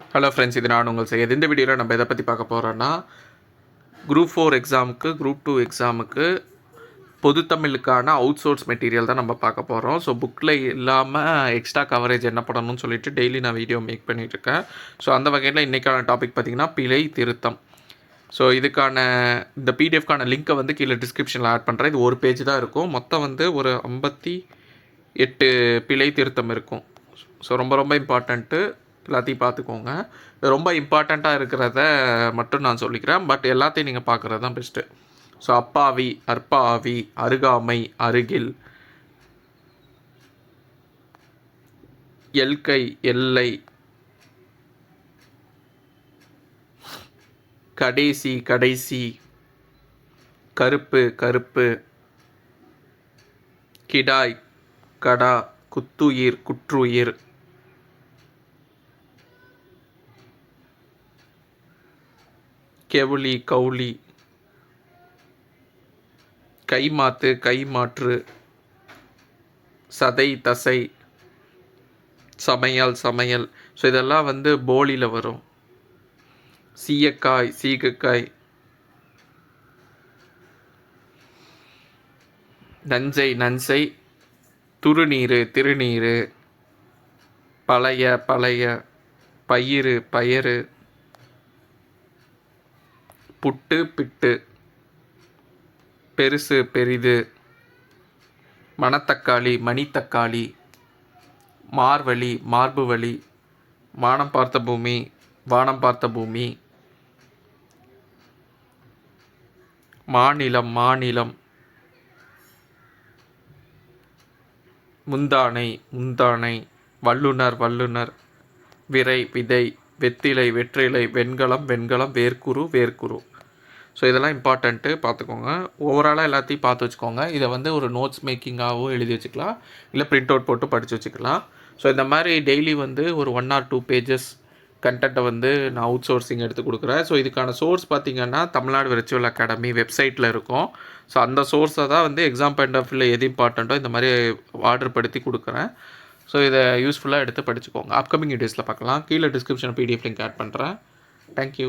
Hello friends இது நான் உங்கள் செய்யது இந்த வீடியோவில் நம்ம எதை பற்றி பார்க்க போகிறோன்னா குரூப் ஃபோர் எக்ஸாமுக்கு குரூப் டூ எக்ஸாமுக்கு பொது தமிழுக்கான அவுட் சோர்ஸ் மெட்டீரியல் தான் நம்ம பார்க்க போகிறோம் ஸோ புக்கில் இல்லாமல் எக்ஸ்ட்ரா கவரேஜ் என்ன பண்ணணும்னு சொல்லிட்டு டெய்லி நான் வீடியோ மேக் பண்ணிகிட்ருக்கேன் ஸோ அந்த வகையில் இன்றைக்கான டாபிக் பார்த்திங்கன்னா பிழை திருத்தம். ஸோ இதுக்கான இந்த பிடிஎஃப்கான லிங்க்கை வந்து கீழே டிஸ்கிரிப்ஷனில் ஆட் பண்ணுறேன் இது ஒரு பேஜ் தான் இருக்கும். மொத்தம் வந்து ஒரு ஐம்பத்தி எட்டு பிழை திருத்தம் இருக்கும். ஸோ ரொம்ப ரொம்ப இம்பார்ட்டண்ட்டு எல்லாத்தையும் பார்த்துக்கோங்க. ரொம்ப இம்பார்ட்டண்ட்டாக இருக்கிறத மட்டும் நான் சொல்லிக்கிறேன். பட் எல்லாத்தையும் நீங்கள் பார்க்குறது தான் பெஸ்ட்டு ஸோ அப்பாவி அற்பாவி அருகாமை அருகில் எல்கை எல்லை கடைசி கடைசி கருப்பு கருப்பு கிடாய் கடா குத்துயிர் குற்றுயிர் கெவுளி கவுளி கைமாத்து கைமாற்று சதை தசை. சமையல் சமையல். ஸோ இதெல்லாம் வந்து போலியில் வரும். சீயக்காய் சீகக்காய். நஞ்சை நஞ்சை. துருநீர் திருநீர். பழைய பழைய. பயிறு பயறு. புட்டு பிட்டு. பெருசு பெரிது. மணத்தக்காளி மணித்தக்காளி. மார்வழி மார்பு வழி வானம் பார்த்த பூமி வானம் பார்த்த பூமி. மாநிலம் மாநிலம். முந்தானை முந்தானை. வல்லுனர் வல்லுனர். விரை விதை. வெத்திலை வெற்றிலை வெண்கலம் வெண்கலம் வேர்க்குரு வேர்க்குரு. ஸோ இதெல்லாம் இம்பார்ட்டண்ட்டு பார்த்துக்கோங்க. ஓவராலாக எல்லாத்தையும் பார்த்து வச்சுக்கோங்க. இதை வந்து ஒரு நோட்ஸ் மேக்கிங்காகவும் எழுதி வச்சுக்கலாம். இல்லை பிரிண்ட் அவுட் போட்டு படித்து வச்சுக்கலாம். ஸோ இந்த மாதிரி டெய்லி வந்து ஒரு ஒன் ஆர் டூ பேஜஸ் கண்டென்ட்டை வந்து நான் அவுட் சோர்சிங் எடுத்து கொடுக்குறேன். ஸோ இதுக்கான சோர்ஸ் பார்த்திங்கன்னா தமிழ்நாடு விர்ச்சுவல் அகாடமி வெப்சைட்டில் இருக்கும். ஸோ அந்த சோர்ஸை தான் வந்து எக்ஸாம் பாயிண்ட் ஆஃப் வியூவில் எது இம்பார்ட்டண்ட்டோ இந்த மாதிரி ஆர்டர் படுத்தி கொடுக்குறேன். ஸோ இதை யூஸ்ஃபுல்லாக எடுத்து படிச்சுக்கோங்க. அப்கமிங் வீடியோஸில் பார்க்கலாம். கீழே டிஸ்கிரிப்ஷன் பிடிஎஃப் லிங்க் ஆட் பண்ணுறேன் தேங்க்யூ